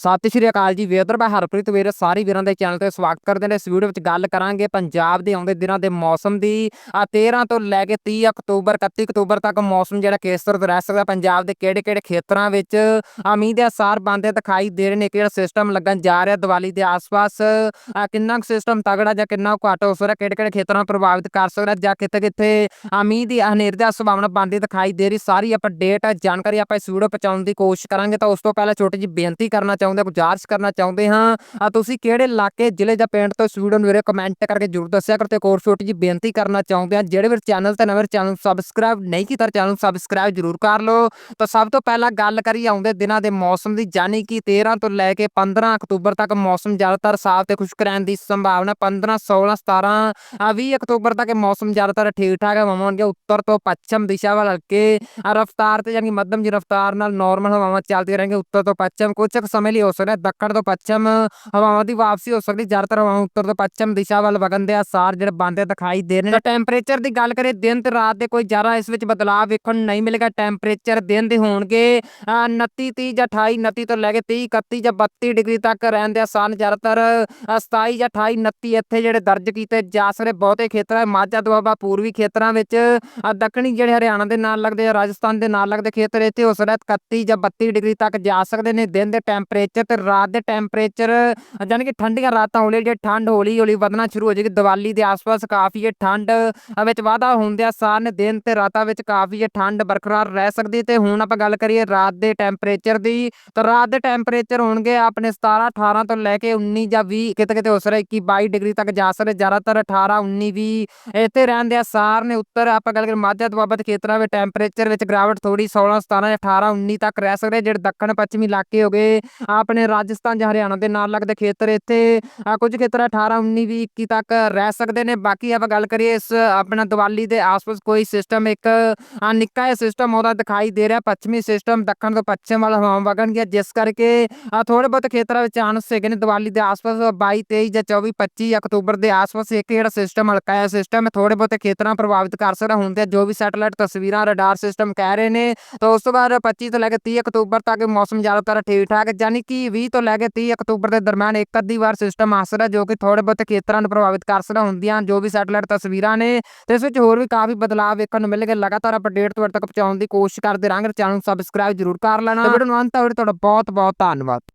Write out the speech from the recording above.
ਸਤਿ ਸ਼੍ਰੀ ਅਕਾਲ ਜੀ ਵੇਦਰ ਮੈਂ ਹਰਪ੍ਰੀਤ ਵੀਰ, ਸਾਰੇ ਵੀਰਾਂ ਦੇ ਚੈਨਲ ਤੇ ਸਵਾਗਤ ਕਰਦੇ ਨੇ। ਇਸ ਵੀਡੀਓ ਵਿੱਚ ਗੱਲ ਕਰਾਂਗੇ ਪੰਜਾਬ ਦੇ ਆਉਂਦੇ ਦਿਨਾਂ ਦੇ ਮੌਸਮ ਦੀ। ਆ 13 ਤੋਂ ਲੈ ਕੇ 30 ਅਕਤੂਬਰ 31 ਅਕਤੂਬਰ ਤੱਕ ਮੌਸਮ ਜਿਹੜਾ ਕਿਸ ਤਰ੍ਹਾਂ ਰਹਿ ਸਕਦਾ, ਪੰਜਾਬ ਦੇ ਕਿਹੜੇ ਕਿਹੜੇ ਖੇਤਰਾਂ ਵਿੱਚ? ਆ ਦੇ ਅਸਾਰ ਬੰਦੇ ਦਿਖਾਈ ਦੇ ਰਹੇ ਨੇ, ਕਿਹੜਾ ਸਿਸਟਮ ਲੱਗਣ ਜਾ ਰਿਹਾ ਦੀਵਾਲੀ ਦੇ ਆਸ-ਪਾਸ? ਕਿੰਨਾ ਕੁ ਸਿਸਟਮ ਤਗੜਾ ਜਾਂ ਕਿੰਨਾ ਕੁ ਘੱਟ ਹੋ ਸਕਦਾ ਕਿਹੜੇ ਕਿਹੜੇ ਖੇਤਰਾਂ ਨੂੰ ਪ੍ਰਭਾਵਿਤ ਕਰ ਸਕਦਾ, ਜਾਂ ਕਿਤੇ ਕਿਤੇ ਆ ਦੀ ਹਨੇਰ ਦੀ ਸੰਭਾਵਨਾ ਬੰਦੀ ਦਿਖਾਈ ਦੇ ਰਹੀ? ਸਾਰੀ ਅਪਡੇਟ ਜਾਣਕਾਰੀ ਆਪਾਂ ਇਸ ਵੀਡੀਓ ਪਹੁੰਚਾਉਣ ਦੀ ਕੋਸ਼ਿਸ਼ ਕਰਾਂਗੇ। ਤਾਂ ਉਸ ਤੋਂ ਪਹਿਲਾਂ ਛੋਟੀ ਜਿਹੀ ਬੇਨਤੀ ਕਰਨਾ ਚਾਹੁੰਦੇ ਗੁਜ਼ਾਰਿਸ਼ ਕਰਨਾ ਚਾਹੁੰਦੇ ਹਾਂ। ਤੁਸੀਂ ਕਿਹੜੇ ਇਲਾਕੇ, ਜ਼ਿਲ੍ਹੇ ਜਾਂ ਪਿੰਡ ਤੋਂ ਇਸ ਵੀਡੀਓ ਨੂੰ ਵੀਰੇ ਕਮੈਂਟ ਕਰਕੇ ਜਰੂਰ ਦੱਸਿਆ ਕਰੋ ਤੇ ਇੱਕ ਛੋਟੀ ਜਿਹੀ ਬੇਨਤੀ ਕਰਨਾ ਚਾਹੁੰਦੇ ਹਾਂ। ਜਿਹੜੇ ਵੀ ਚੈਨਲ ਤੇ ਨਵੇਂ ਚੈਨਲ ਸਬਸਕ੍ਰਾਈਬ ਨਹੀਂ ਕੀਤਾ ਚੈਨਲ ਸਬਸਕ੍ਰਾਈਬ ਜਰੂਰ ਕਰ ਲਓ। ਤਾਂ ਸਭ ਤੋਂ ਪਹਿਲਾਂ ਗੱਲ ਕਰੀ ਆਉਂਦੇ ਦਿਨਾਂ ਦੇ ਮੌਸਮ ਦੀ ਜਾਨੀ ਕਿ 13 ਤੋਂ ਲੈ ਕੇ 15 ਅਕਤੂਬਰ ਤੱਕ ਮੌਸਮ ਜ਼ਿਆਦਾਤਰ ਸਾਫ਼ ਤੇ ਖੁਸ਼ਕ ਰਹਿਣ ਦੀ ਸੰਭਾਵਨਾ। 15 16 17 ਆ 20 ਅਕਤੂਬਰ ਤੱਕ ਮੌਸਮ ਜ਼ਿਆਦਾਤਰ ਠੀਕ ਠਾਕ ਹਵਾਵਾਂ ਉੱਤਰ ਤੋਂ ਪੱਛਮ ਦਿਸ਼ਾ ਵੱਲ ਹਲਕੇ ਰਫ਼ਤਾਰ ਤੇ ਯਾਨੀ ਮੱਧਮ ਜੀ ਰਫ਼ਤਾਰ ਨਾਲ ਨਾਰਮਲ ਹਵਾਵਾਂ ਚੱਲਦੀਆਂ ਰਹਿਣਗੀਆਂ। ਉੱਤਰ ਤੋਂ ਪੱਛਮ ਕੁਝ ਕੁ ਸਮੇਂ ਲਈ ਹੋ ਸਕਦਾ ਹੈ। ਦੱਖਣ ਤੋਂ ਪੱਛਮ ਹਵਾਵਾਂ ਦੀ ਵਾਪਸੀ ਹੋ ਸਕਦੀ ਜ਼ਿਆਦਾਤਰ ਹਵਾਵਾਂ ਉੱਤਰ ਤੋਂ ਪੱਛਮ ਦਿਸ਼ਾ ਵੱਲ ਵਗਣ ਦੇ ਆਸਾਰ ਜਿਹੜੇ ਬੰਦੇ ਦਿਖਾਈ ਦੇ ਰਹੇ ਨੇ। ਟੈਂਪਰੇਚਰ ਦੀ ਗੱਲ ਕਰੀਏ ਦਿਨ ਤੇ ਰਾਤ ਦੇ ਕੋਈ ਜ਼ਿਆਦਾ ਇਸ ਵਿੱਚ ਬਦਲਾਅ ਵੇਖਣ ਨੂੰ ਨਹੀਂ ਮਿਲੇਗਾ। ਟੈਂਪਰੇਚਰ ਦਿਨ ਦੇ ਹੋਣਗੇ ਅ, 29 30 ਜਾਂ 28 29 ਤੋਂ ਲੈ ਕੇ 30 31 ਜਾਂ 32 ਡਿਗਰੀ ਤੱਕ ਰਹਿਣ ਦੇ ਆਸਾਨ ਜ਼ਿਆਦਾਤਰ ਅ, 27 ਜਾਂ 28 29 ਇੱਥੇ ਜਿਹੜੇ ਦਰਜ ਕੀਤੇ ਜਾ ਸਕਦੇ ਬਹੁਤੇ ਖੇਤਰਾਂ ਮਾਝਾ ਦੁਆਬਾ ਪੂਰਬੀ ਖੇਤਰਾਂ ਵਿੱਚ ਦੱਖਣੀ ਜਿਹੜੇ ਹਰਿਆਣਾ ਦੇ ਨਾਲ ਲੱਗਦੇ ਆ ਰਾਜਸਥਾਨ ਦੇ ਨਾਲ ਲੱਗਦੇ ਖੇਤਰ ਇੱਥੇ ਹੋ ਸਕਦਾ ਹੈ 31 ਜਾਂ 32 ਡਿਗਰੀ ਤੱਕ ਜਾ ਸਕਦੇ ਨੇ। ਦਿਨ ਦੇ ਟੈਂਪਰੇਚਰ ਤੇ ਰਾਤ ਦੇ ਟੈਂਪਰੇਚਰ ਯਾਨੀ ਕਿ ਠੰਡੀਆਂ ਰਾਤਾਂ ਹੌਲੀ ਜੇ ਠੰਡ ਹੌਲੀ ਹੌਲੀ ਵਧਣਾ ਸ਼ੁਰੂ ਹੋ ਜਾਏਗੀ। ਦੀਵਾਲੀ ਦੇ ਆਸ-ਪਾਸ ਕਾਫੀ ਇਹ ਠੰਡ ਵਿੱਚ ਵਾਧਾ ਹੁੰਦਿਆਂ ਸਾਰ ਨੇ ਦਿਨ ਤੇ ਰਾਤਾਂ ਵਿੱਚ ਕਾਫੀ ਇਹ ਠੰਡ ਬਰਕਰਾਰ ਰਹਿ ਸਕਦੀ ਤੇ ਹੁਣ ਆਪਾਂ ਗੱਲ ਕਰੀਏ ਰਾਤ ਦੇ ਟੈਂਪਰੇਚਰ ਦੀ, ਤਾਂ ਰਾਤ ਦੇ ਟੈਂਪਰੇਚਰ ਹੋਣਗੇ ਆਪਣੇ 17 18 ਤੋਂ ਲੈ ਕੇ 19 ਜਾਂ 20 ਕਿਤੇ ਕਿਤੇ ਹੋ ਸਕਦਾ 21 22 ਡਿਗਰੀ ਤੱਕ ਜਾ ਸਕਦੇ, ਜ਼ਿਆਦਾਤਰ 18 19 20 ਇੱਥੇ ਰਹਿਣ ਦੇ ਆਸਾਰ ਨੇ ਉੱਤਰ ਆਪਾਂ ਗੱਲ ਕਰੀਏ ਮਾਝਾ ਦੁਆਬਾ ਦੇ ਖੇਤਰਾਂ ਵਿੱਚ ਟੈਂਪਰੇਚਰ ਵਿੱਚ ਗਿਰਾਵਟ ਥੋੜੀ 16 17 18 19 ਤੱਕ ਰਹਿ ਸਕਦੇ, ਜਿਹੜੇ ਦੱਖਣ, ਪੱਛਮੀ ਇਲਾਕੇ ਹੋ ਗਏ ਆਪਣੇ ਰਾਜਸਥਾਨ ਜਾਂ ਹਰਿਆਣਾ ਦੇ ਨਾਲ ਲੱਗਦੇ ਖੇਤਰ ਇੱਥੇ ਕੁਝ ਖੇਤਰ 18 19 20 21 ਤੱਕ ਰਹਿ ਸਕਦੇ ਨੇ। ਬਾਕੀ ਆਪਾਂ ਗੱਲ ਕਰੀਏ ਇਸ ਆਪਣਾ ਦੀਵਾਲੀ ਦੇ ਆਸ-ਪਾਸ ਕੋਈ ਸਿਸਟਮ ਇੱਕ ਨਿੱਕਾ ਜਿਹਾ ਸਿਸਟਮ ਉਹਦਾ ਦਿਖਾਈ ਦੇ ਰਿਹਾ ਪੱਛਮੀ ਸਿਸਟਮ ਦੱਖਣ ਤੋਂ ਪੱਛਮ ਵੱਲ ਹਵਾਵਾਂ ਵਗਣਗੀਆਂ ਜਿਸ ਕਰਕੇ ਆ, ਥੋੜੇ ਬਹੁਤ ਖੇਤਰਾਂ ਵਿੱਚ ਚਾਂਸ ਹੈਗੇ ਨੇ ਦੀਵਾਲੀ ਦੇ ਆਸ-ਪਾਸ 22 23 ਜਾਂ 24 25 ਅਕਤੂਬਰ ਦੇ ਆਸ-ਪਾਸ ਇੱਕ ਜਿਹੜਾ ਸਿਸਟਮ ਹਲਕਾ ਜਿਹਾ ਸਿਸਟਮ ਹੈ ਥੋੜੇ ਬਹੁਤੇ ਖੇਤਰਾਂ ਪ੍ਰਭਾਵਿਤ ਕਰ ਸਕਦਾ ਹੁੰਦੇ ਆ ਜੋ ਵੀ ਸੈਟਲਾਈਟ ਤਸਵੀਰਾਂ ਰਡਾਰ ਸਿਸਟਮ ਕਹਿ ਰਹੇ ਨੇ। ਤਾਂ ਉਸ ਤੋਂ ਬਾਅਦ 25 ਤੋਂ ਲੈ ਕੇ 30 ਅਕਤੂਬਰ ਤੱਕ ਮੌਸਮ ਜ਼ਿਆਦਾਤਰ ਠੀਕ ਠਾਕ ਯਾਨੀ ਕਿ 20 ਤੋਂ ਲੈ ਕੇ 30 ਅਕਤੂਬਰ ਦੇ ਦਰਮਿਆਨ ਇੱਕ ਅੱਧੀ ਵਾਰ ਸਿਸਟਮ ਆ ਸਕਦਾ ਜੋ ਕਿ ਥੋੜੇ ਬਹੁਤੇ ਖੇਤਰਾਂ ਨੂੰ ਪ੍ਰਭਾਵਿਤ ਕਰ ਸਕਦਾ ਹੁੰਦੀਆਂ ਜੋ ਵੀ ਸੈਟਲਾਈਟ ਤਸਵੀਰਾਂ ਨੇ ਤੇ ਇਸ ਵਿੱਚ ਹੋਰ ਵੀ ਕਾਫੀ ਬਦਲਾਅ ਵੇਖਣ ਨੂੰ ਮਿਲਣਗੇ। ਲਗਾਤਾਰ ਅਪਡੇਟ ਤੁਹਾਡੇ ਤੱਕ ਪਹੁੰਚਾਉਣ ਦੀ ਕੋਸ਼ਿਸ਼ ਕਰਦੇ ਰਹਾਂਗੇ ਚੈਨਲ ਨੂੰ ਸਬਸਕ੍ਰਾਈਬ ਜ਼ਰੂਰ ਕਰ ਲੈਣਾ। ਵੀਡੀਓ ਨੂੰ ਅੰਤ ਤੱਕ ਤੁਹਾਡਾ ਬਹੁਤ ਬਹੁਤ ਧੰਨਵਾਦ।